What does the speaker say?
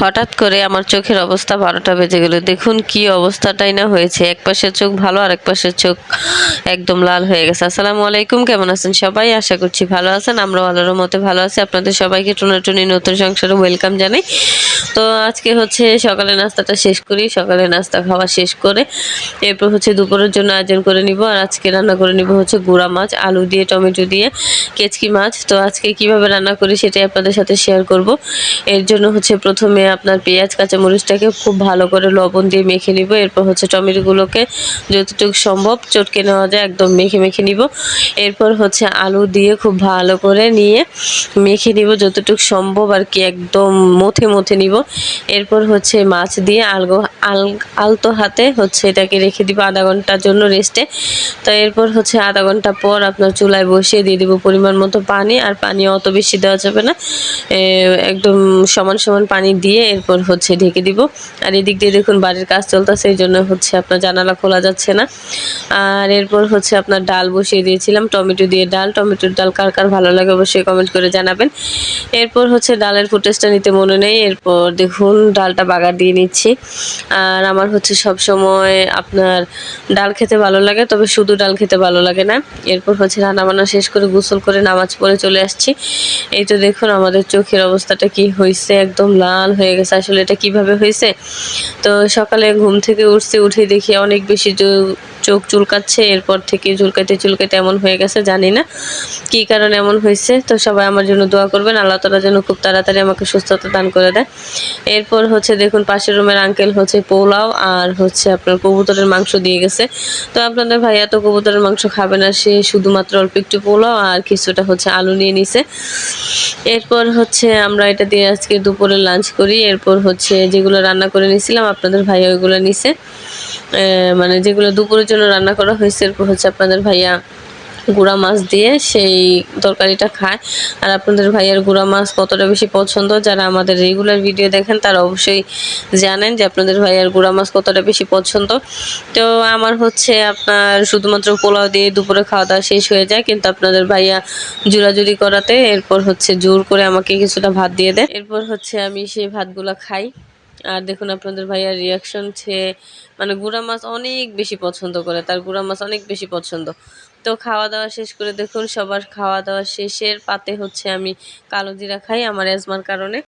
হঠাৎ করে আমার চোখের অবস্থা বারোটা বেজে গেল। দেখুন কি অবস্থাটাই না হয়েছে। এক পাশের চোখ ভালো আর এক পাশের চোখ একদম লাল হয়ে গেছে। আসসালামু আলাইকুম, কেমন আছেন সবাই? আশা করছি ভালো আছেন। আমরা আলোর মতে ভালো আছি। আপনাদের সবাইকে টুনাটুনি নতুন সংসারে ওয়েলকাম জানাই। তো আজকে হচ্ছে সকালে নাস্তাটা শেষ করি, সকালে নাস্তা খাওয়া শেষ করে এরপর হচ্ছে দুপুরের জন্য আয়োজন করে নিব। আর আজকে রান্না করে নিব হচ্ছে গুঁড়া মাছ, আলু দিয়ে, টমেটো দিয়ে, কেচকি মাছ। তো আজকে কীভাবে রান্না করি সেটাই আপনাদের সাথে শেয়ার করব। এর জন্য হচ্ছে প্রথমে আপনার পেঁয়াজ, কাঁচামরিচটাকে খুব ভালো করে লবণ দিয়ে মেখে নিব। এরপর হচ্ছে টমেটোগুলোকে যতটুকু সম্ভব চটকে নেওয়া যায়, একদম মেখে মেখে নিব। এরপর হচ্ছে আলু দিয়ে খুব ভালো করে নিয়ে মেখে নিব যতটুকু সম্ভব আর কি, একদম মথে মথে নিব। এরপর হচ্ছে মাছ দিয়ে আলগো আল আলতো হাতে হচ্ছে এটাকে রেখে দিব আধা ঘণ্টার জন্য রেস্টে তো এরপর হচ্ছে আধা ঘণ্টা পর আপনার চুলায় বসিয়ে দিয়ে দিব পরিমাণ মতো পানি, আর পানি অত বেশি দেওয়া যাবে না। একদম সমান সমান পানি দিয়ে এরপর হচ্ছে ঢেকে দিব। আর এদিক দিয়ে দেখুন বাড়ির কাজ চলতেছে, এই জন্য হচ্ছে আপনার জানালা খোলা যাচ্ছে না। আর এরপর হচ্ছে আপনার ডাল বসিয়ে দিয়েছিলাম, টমেটো দিয়ে ডাল। টমেটোর ডাল কার কার ভালো লাগে অবশ্যই কমেন্ট করে জানাবেন। এরপর হচ্ছে ডালের ফুটেজটা নিতে মনে নেই, এরপর দেখুন, ডালটা বাগার দিয়ে নিচ্ছি। আর আমার হচ্ছে সব সময় আপনার ডাল খেতে ভালো লাগে, তবে শুধু ডাল খেতে ভালো লাগে না। এরপর হচ্ছে রান্না বান্না শেষ করে গোসল করে নামাজ পড়ে চলে আসছি। এই তো দেখুন আমাদের চোখের অবস্থাটা কি হয়েছে একদম লাল হয়ে গেছে। আসলে এটা কীভাবে হয়েছে তো সকালে ঘুম থেকে উঠছি, উঠে দেখি অনেক বেশি চোখ চুলকাচ্ছে, এরপর থেকে চুলকাতে চুলকাতে এমন হয়ে গেছে, জানি না কি কারণে এমন হয়েছে। তো সবাই আমার জন্য দোয়া করবেন, আল্লাহ তালা যেন খুব তাড়াতাড়ি আমাকে সুস্থতা দান করে দেয়। এরপর হচ্ছে দেখুন, পাশের রুমের আঙ্কেল হচ্ছে পোলাও আর হচ্ছে আপনার কবুতরের মাংস দিয়ে গেছে। তো আপনাদের ভাইয়া তো কবুতরের মাংস খাবে না, সে শুধুমাত্র অল্প একটু পোলাও আর কিছুটা হচ্ছে আলু নিয়ে নিছে। এরপর হচ্ছে আমরা এটা দিয়ে আজকে দুপুরে লাঞ্চ করি। এরপর হচ্ছে যেগুলো রান্না করে নিয়েছিলাম, আপনাদের ভাইয়া ওইগুলো নিছে। মানে যেগুলো দুপুরের জন্য রান্না করা হয়েছে, এরপর হচ্ছে আপনাদের ভাইয়া গুঁড়া মাছ দিয়ে সেই তরকারিটা খায়। আর আপনাদের ভাইয়ার গুঁড়া মাছ কতটা বেশি পছন্দ, যারা আমাদের রেগুলার ভিডিও দেখেন, তারা অবশ্যই জানেন যে আপনাদের ভাইয়ার গুঁড়া মাছ কতটা বেশি পছন্দ। তো আমার হচ্ছে আপনার শুধুমাত্র পোলাও দিয়ে দুপুরে খাওয়া দাওয়া শেষ হয়ে যায়, কিন্তু আপনাদের ভাইয়া জোরাজুরি করাতে, এরপর হচ্ছে জোর করে আমাকে কিছুটা ভাত দিয়ে দেয়। এরপর হচ্ছে আমি সেই ভাতগুলো খাই। আর দেখুন আপনাদের ভাইয়ার রিয়াকশন সে মানে গুঁড়া মাছ অনেক বেশি পছন্দ করে, তার গুঁড়া মাছ অনেক বেশি পছন্দ। তো খাওয়া দাওয়া শেষ করে দেখুন, সবার খাওয়া দাওয়া শেষের পাতে হচ্ছে আমি কালো জিরা খাই আমার অ্যাজমার কারণে।